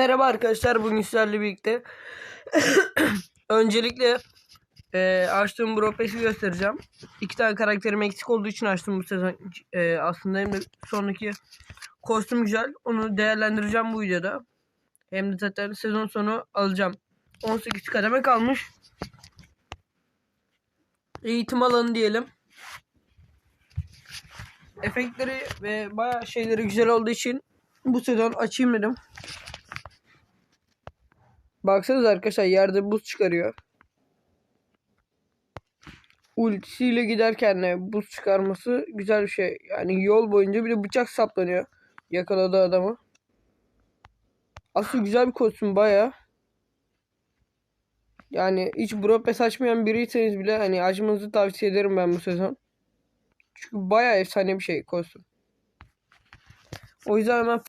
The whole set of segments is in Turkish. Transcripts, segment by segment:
Merhaba arkadaşlar bugün sizlerle birlikte öncelikle e, açtığım Bro Pass'i göstereceğim. İki tane karakterim eksik olduğu için açtım bu sezon. E, aslında hem de sonraki kostüm güzel. Onu değerlendireceğim bu videoda. Hem de zaten sezon sonu alacağım. 18 kademe kalmış. Eğitim alanı diyelim. Efektleri ve bayağı şeyleri güzel olduğu için bu sezon açayım dedim. Baksanıza arkadaşlar yerde buz çıkarıyor. Ultisiyle giderken de buz çıkarması güzel bir şey. Yani yol boyunca bir de bıçak saplanıyor. Yakaladı adamı. Aslında güzel bir kostüm baya. Yani hiç Pass açmayan biriyseniz bile hani açmanızı tavsiye ederim ben bu sezon. Çünkü baya efsane bir şey kostüm. O yüzden hemen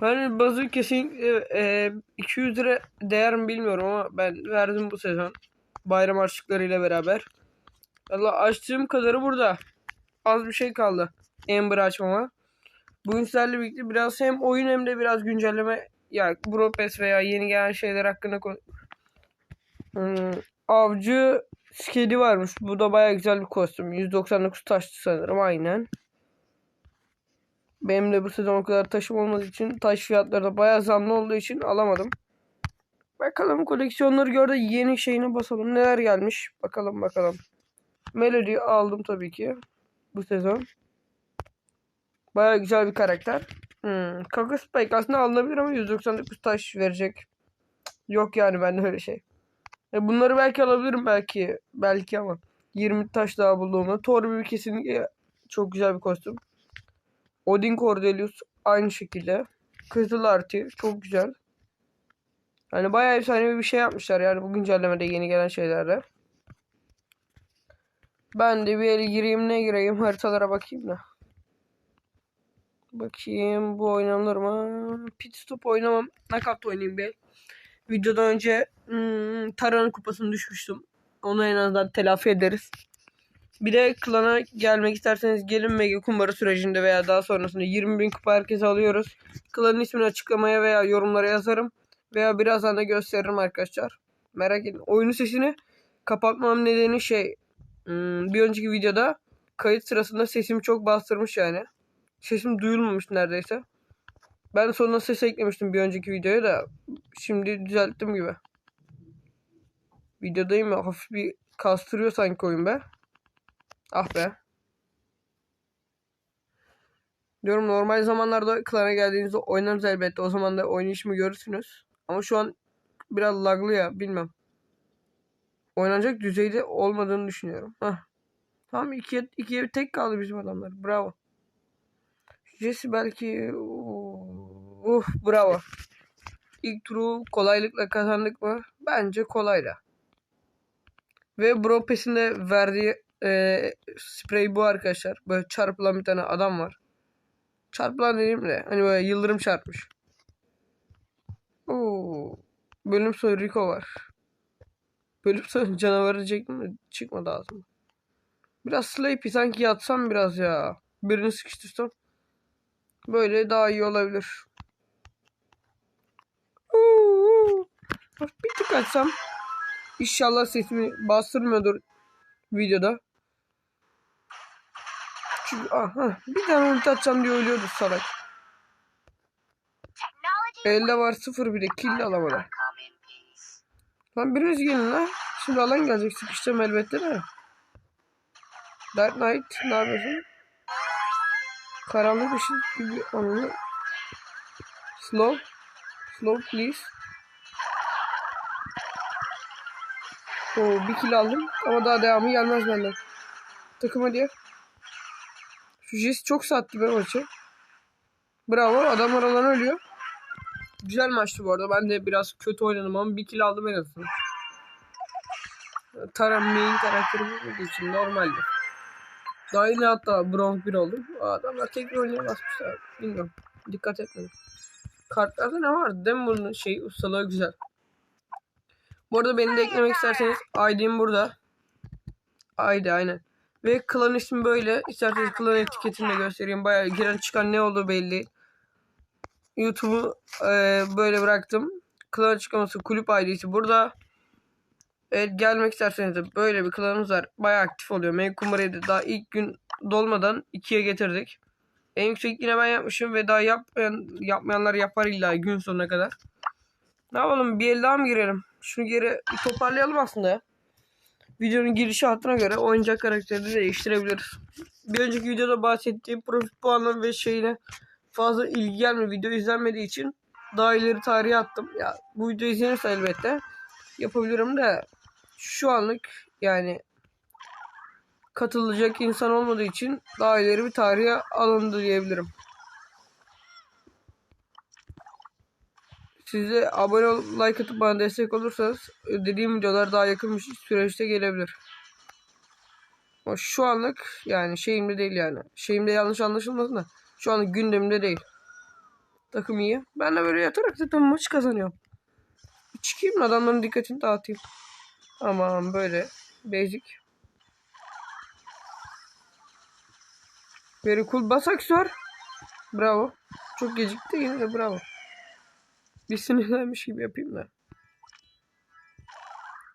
Hani bazı kesinlikle e, 200 lira değer mi bilmiyorum ama ben verdim bu sezon. Bayram harçlıklarıyla beraber. Allah açtığım kadarı burada. Az bir şey kaldı. Ember açmama. Bugün sizlerle birlikte biraz hem oyun hem de biraz güncelleme ya Brawl Pass veya yeni gelen şeyler hakkında konu hmm, avcı skedi varmış. Bu da baya güzel bir kostüm. 199 taştı sanırım aynen. Benim de bu sezon o kadar taşım olmadığı için taş fiyatları da bayağı zamlı olduğu için alamadım. Bakalım koleksiyonları gördü yeni şeyine basalım. Neler gelmiş? Bakalım bakalım. Melody aldım tabii ki. Bu sezon. Baya güzel bir karakter. Hmm. Kaka Spike aslında alınabilir ama 199 taş verecek. Yok yani bende öyle şey. E bunları belki alabilirim belki. Belki ama. 20 taş daha bulduğumda. Thor bir kesinlikle çok güzel bir kostüm. Odin Cordelius aynı şekilde. Kızıl artı çok güzel. Hani bayağı efsane bir şey yapmışlar yani bu güncellemede yeni gelen şeylerle. Ben de bir el gireyim ne gireyim haritalara bakayım da. Bakayım bu oynanır mı? Pit stop oynamam. Knockout oynayayım bir. Videodan önce hmm, Taran'ın kupasını düşmüştüm. Onu en azından telafi ederiz. Bir de klana gelmek isterseniz gelin Mega Kumbara sürecinde veya daha sonrasında 20 bin kupa herkese alıyoruz. Klanın ismini açıklamaya veya yorumlara yazarım. Veya birazdan da gösteririm arkadaşlar. Merak edin. Oyunu sesini kapatmam nedeni şey. Hmm, bir önceki videoda kayıt sırasında sesimi çok bastırmış yani. Sesim duyulmamış neredeyse. Ben sonuna ses eklemiştim bir önceki videoya da. Şimdi düzelttim gibi. Videodayım ya hafif bir kastırıyor sanki oyun be. Ah be. Diyorum normal zamanlarda klana geldiğinizde oynarız elbette. O zaman da oynayışımı görürsünüz. Ama şu an biraz laglı ya bilmem. Oynanacak düzeyde olmadığını düşünüyorum. Hah. Tamam ikiye, ikiye bir tek kaldı bizim adamlar. Bravo. Jesse belki... Uh, bravo. İlk turu kolaylıkla kazandık mı? Bence kolayla. Ve Bro Pass'in verdiği e, sprey bu arkadaşlar. Böyle çarpılan bir tane adam var. Çarpılan dediğim de hani böyle yıldırım çarpmış. Oo. Bölüm sonu Rico var. Bölüm sonu canavarı çektim çıkmadı ağzıma. Biraz sleepy sanki yatsam biraz ya. Birini sıkıştırsam. Böyle daha iyi olabilir. Oo. Bir tık açsam. İnşallah sesimi bastırmıyordur videoda. Çünkü aha bir tane ulti atacağım diye ölüyordu salak. Elde var sıfır bile kill alamadı. Lan biriniz gelin lan. Şimdi alan gelecek sıkışacağım elbette de. Dark Knight ne yapıyorsun? Karanlık ışık gibi onu. Slow. Slow please. Oo, bir kill aldım ama daha devamı gelmez benden. Takıma diye. Jess çok sattı be maçı. Bravo adamlar alan ölüyor. Güzel maçtı bu arada. Ben de biraz kötü oynadım ama bir kill aldım en azından. Taram main karakteri olduğu için normaldi. Daha yine hatta bronz 1 oldum. Adamlar tekrar oynaya basmışlar. Bilmiyorum. Dikkat etmedim. Kartlarda ne mi bunun şey ustalığı güzel. Bu arada beni de eklemek isterseniz ID'm burada. ID aynen. Ve klan ismi böyle. İsterseniz klan etiketini de göstereyim. Bayağı giren çıkan ne olduğu belli. YouTube'u e, böyle bıraktım. Klan açıklaması kulüp ID'si burada. Evet gelmek isterseniz de böyle bir klanımız var. Bayağı aktif oluyor. Main kumbarayı da daha ilk gün dolmadan ikiye getirdik. En yüksek yine ben yapmışım ve daha yapmayan, yapmayanlar yapar illa gün sonuna kadar. Ne yapalım bir el daha mı girelim? Şunu geri toparlayalım aslında ya. Videonun girişi hattına göre oyuncak karakterini değiştirebiliriz. Bir önceki videoda bahsettiğim profit puanı ve şeyine fazla ilgi gelmiyor. Video izlenmediği için daha ileri tarihe attım. Ya bu video izlenirse elbette yapabilirim de şu anlık yani katılacak insan olmadığı için daha ileri bir tarihe alındı diyebilirim. Siz abone ol, like atıp bana destek olursanız dediğim videolar daha yakın bir süreçte gelebilir. Ama şu anlık yani şeyimde değil yani. Şeyimde yanlış anlaşılmasın da şu anlık gündemimde değil. Takım iyi. Ben de böyle yatarak zaten maç kazanıyorum. Çıkayım adamların dikkatini dağıtayım. Tamam böyle. Basic. Very cool. Bas aksör. Bravo. Çok gecikti yine de bravo. Bir sinirlenmiş gibi yapayım da.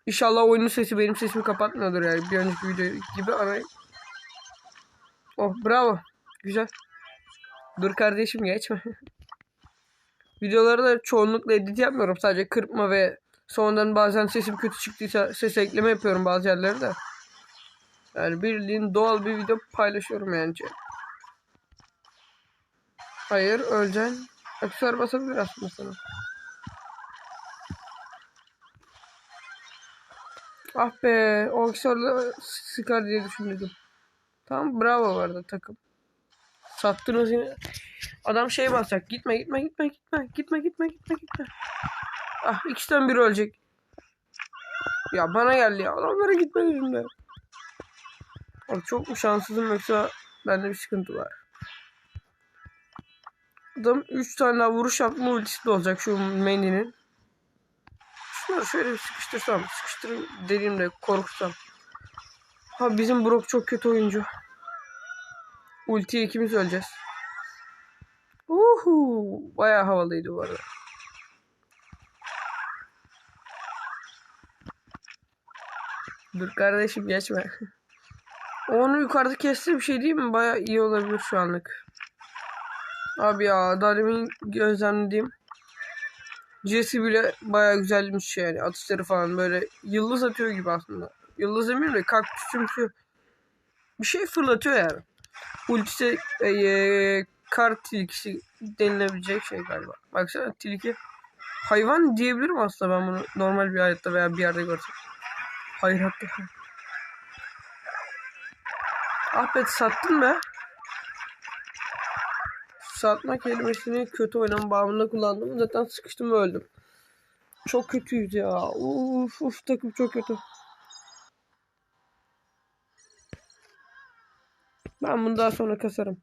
İnşallah oyunun sesi benim sesimi kapatmıyordur yani. Bir önceki video gibi arayayım. Oh bravo. Güzel. Dur kardeşim geçme. Videoları da çoğunlukla edit yapmıyorum. Sadece kırpma ve sonradan bazen sesim kötü çıktıysa ses ekleme yapıyorum bazı yerlere de. Yani bildiğin doğal bir video paylaşıyorum yani. Hayır öleceksin. Aksesuar basabilir aslında sana. Ah be o aksesuarla sıkar diye düşündüm. Tamam bravo vardı takım. Sattınız yine. Adam şey basacak. Gitme gitme gitme gitme. Gitme gitme gitme gitme. Ah ikisinden biri ölecek. Ya bana geldi ya. Adamlara gitme yüzünden. Abi çok mu şanssızım yoksa bende bir sıkıntı var. Adam 3 tane daha vuruş yapma ultisi de olacak şu Mendy'nin. Şunları şöyle bir sıkıştırsam. Sıkıştır dediğimde korkutsam. Ha bizim Brock çok kötü oyuncu. Ultiye ikimiz öleceğiz. Uhu, bayağı havalıydı bu arada. Dur kardeşim geçme. Onu yukarıda kesti bir şey değil mi? Bayağı iyi olabilir şu anlık. Abi ya daha demin gözlemlediğim Jesse bile bayağı güzelmiş yani atışları falan böyle yıldız atıyor gibi aslında. Yıldız demeyeyim de kaktüsümsü bir şey fırlatıyor yani. Ultisi e, e, kar tilkisi denilebilecek şey galiba. Baksana tilki hayvan diyebilirim aslında ben bunu normal bir hayatta veya bir yerde görsem. Hayır hatta. Ahmet sattın mı? Satma kelimesini kötü oynan bağımında kullandım. Zaten sıkıştım öldüm. Çok kötüydü ya. Uf uf takım çok kötü. Ben bunu daha sonra kasarım.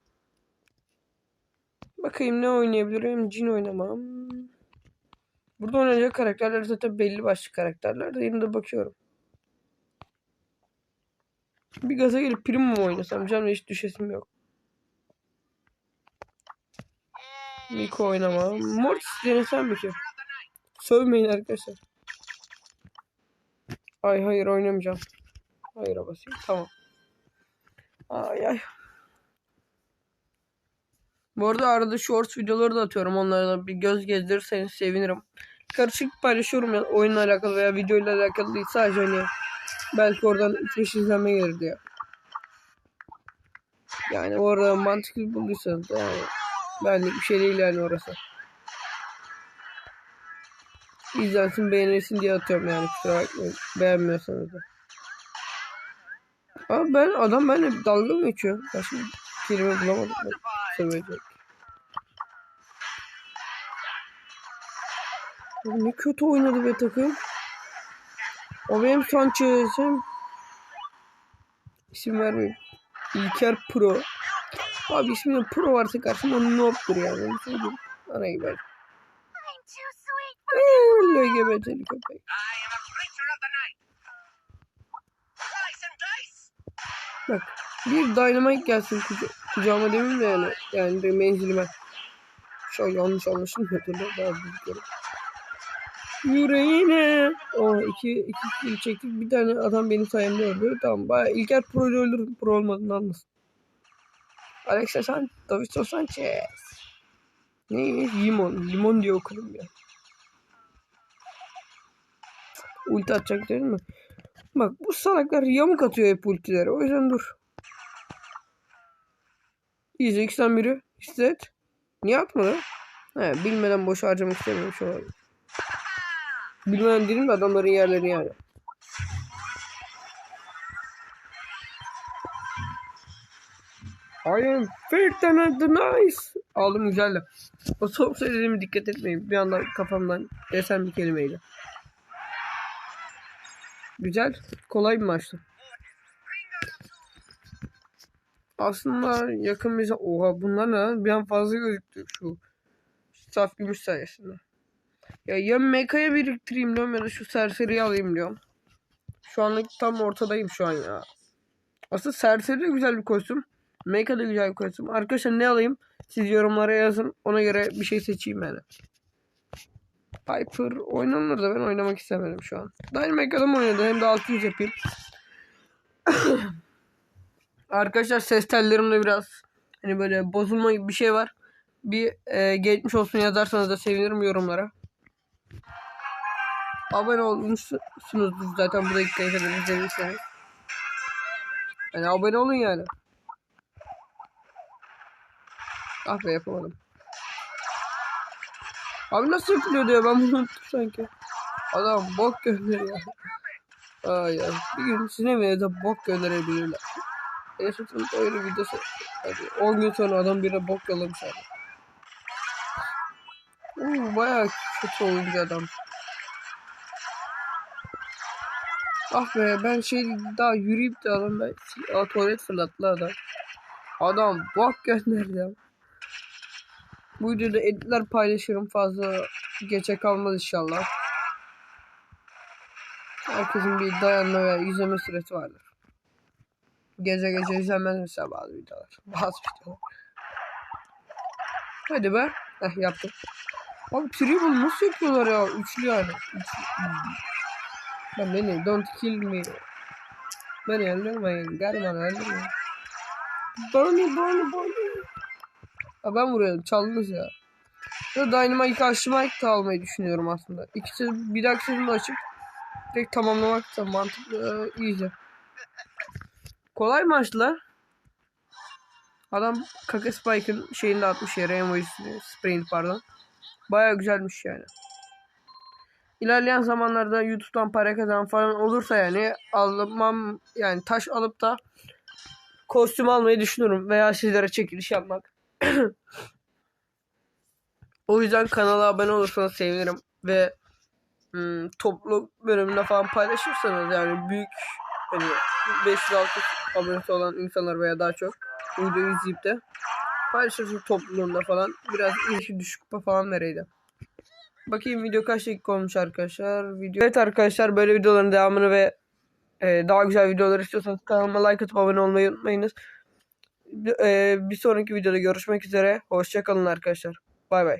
Bakayım ne oynayabilirim? Cin oynamam. Burada oynayacak karakterler zaten belli başlı karakterler yine de bakıyorum. Bir gaza gelip prim mi oynasam? Canım hiç düşesim yok. Miko oynamam. Mortis denesem mi ki? Sövmeyin arkadaşlar. Ay hayır oynamayacağım. Hayır'a basayım. Tamam. Ay ay. Bu arada arada shorts videoları da atıyorum. Onlara da bir göz gezdirirseniz sevinirim. Karışık paylaşıyorum ya oyunla alakalı veya videoyla alakalı değil. Sadece hani belki oradan 3-5 izlenme gelir diye. Yani orada mantıklı bulduysanız yani benlik bir şey değil yani orası. İzlensin beğenilsin diye atıyorum yani kusura bakmayın. Beğenmiyorsanız da. Abi ben adam benimle dalga mı geçiyor? Ben şimdi kelime bulamadım. Ben. Abi ne kötü oynadı be takım. O benim Sanchez'im. İsim vermeyeyim. İlker Pro. Abi isminde Pro varsa karşımda noob'dur yani. Söyleyeyim. Ana gibi. Eee LGBT'li köpek. Bak bir Dynamite gelsin kuca kucağıma demeyeyim de yani. Yani bir menzilime. İnşallah yanlış anlaşılmıyordur da daha büyüklerim. Yüreğine. O iki, iki kill çektik. Bir tane adam benim sayemde öldü. Tamam bayağı İlker Pro'yu öldürdüm. Pro olmadığını anlasın. Alexa San Davidson Sanchez. Neymiş? Limon. Limon diye okudum ya. Ulti atacak değil mi? Bak bu salaklar yamuk atıyor hep ultileri. O yüzden dur. İyice ikisinden biri. Hisset. Niye atmadı? He, bilmeden boş harcamak istemiyorum şu an. Bilmeden dedim de adamların yerleri yani. I am fit and the nice. Aldım güzeldi. O son söylediğime dikkat etmeyin. Bir anda kafamdan desen bir kelimeyle. Güzel. Kolay bir maçtı. Aslında yakın bize oha bunlar ne lan? Bir an fazla gözüktü şu saf gümüş sayesinde. Ya ya mekaya biriktireyim diyorum ya da şu serseriyi alayım diyorum. Şu anlık tam ortadayım şu an ya. Aslında serseri de güzel bir kostüm. Mecha da güzel bir kostüm. Arkadaşlar ne alayım? Siz yorumlara yazın. Ona göre bir şey seçeyim yani. Piper oynanır da ben oynamak istemedim şu an. Dynamic'da mı oynadı? Hem de 600 yapayım. Arkadaşlar ses tellerimde biraz hani böyle bozulma gibi bir şey var. Bir e, geçmiş olsun yazarsanız da sevinirim yorumlara. Abone olmuşsunuzdur zaten bu dakikaya kadar izlediyseniz. Yani abone olun yani. Ah be yapamadım. Abi nasıl yapılıyor diyor ben bunu unuttum sanki. Adam bok gönderiyor. Ay ya. Bir gün sinemaya bok gönderebilirler. Esat'ın öyle videosu. Hadi 10 gün sonra adam birine bok yollamış abi. Oo, bayağı kötü oyuncu adam. Ah be ben şey daha yürüyüp de adam ben tuvalet fırlattı adam. Adam bok gönderdi. Bu videoda editler paylaşırım fazla geçe kalmaz inşallah. Herkesin bir dayanma ve izleme süresi vardır. Gece gece izlenmez mesela bazı videolar. Bazı videolar. Hadi be. Heh yaptım. Abi triple nasıl yapıyorlar ya? Üçlü yani. Üçlü. Hmm. Ben beni don't kill me. Beni öldürmeyin. Bana öldürmeyin. Bani bani bani. Ha ben vuruyorum. Çaldınız ya. Ya Dynamite karşıma da almayı düşünüyorum aslında. İkisi bir dahaki sezonda açıp direkt tamamlamak da mantıklı. Ee, iyice. Kolay maçlar. Adam Kaka Spike'ın şeyini de atmış yere emojisini. Sprint pardon. Baya güzelmiş yani. İlerleyen zamanlarda YouTube'dan para kazanan falan olursa yani almam yani taş alıp da kostüm almayı düşünüyorum veya sizlere çekiliş yapmak. O yüzden kanala abone olursanız sevinirim ve hmm, toplu bölümünde falan paylaşırsanız yani büyük hani 500-600 abonesi olan insanlar veya daha çok videoyu izleyip de paylaşırsınız topluluğunda falan biraz ilişki düşük falan vereydi. Bakayım video kaç dakika olmuş arkadaşlar. Video... Evet arkadaşlar böyle videoların devamını ve e, daha güzel videolar istiyorsanız kanalıma like atıp abone olmayı unutmayınız. Bir sonraki videoda görüşmek üzere. Hoşçakalın arkadaşlar. Bay bay.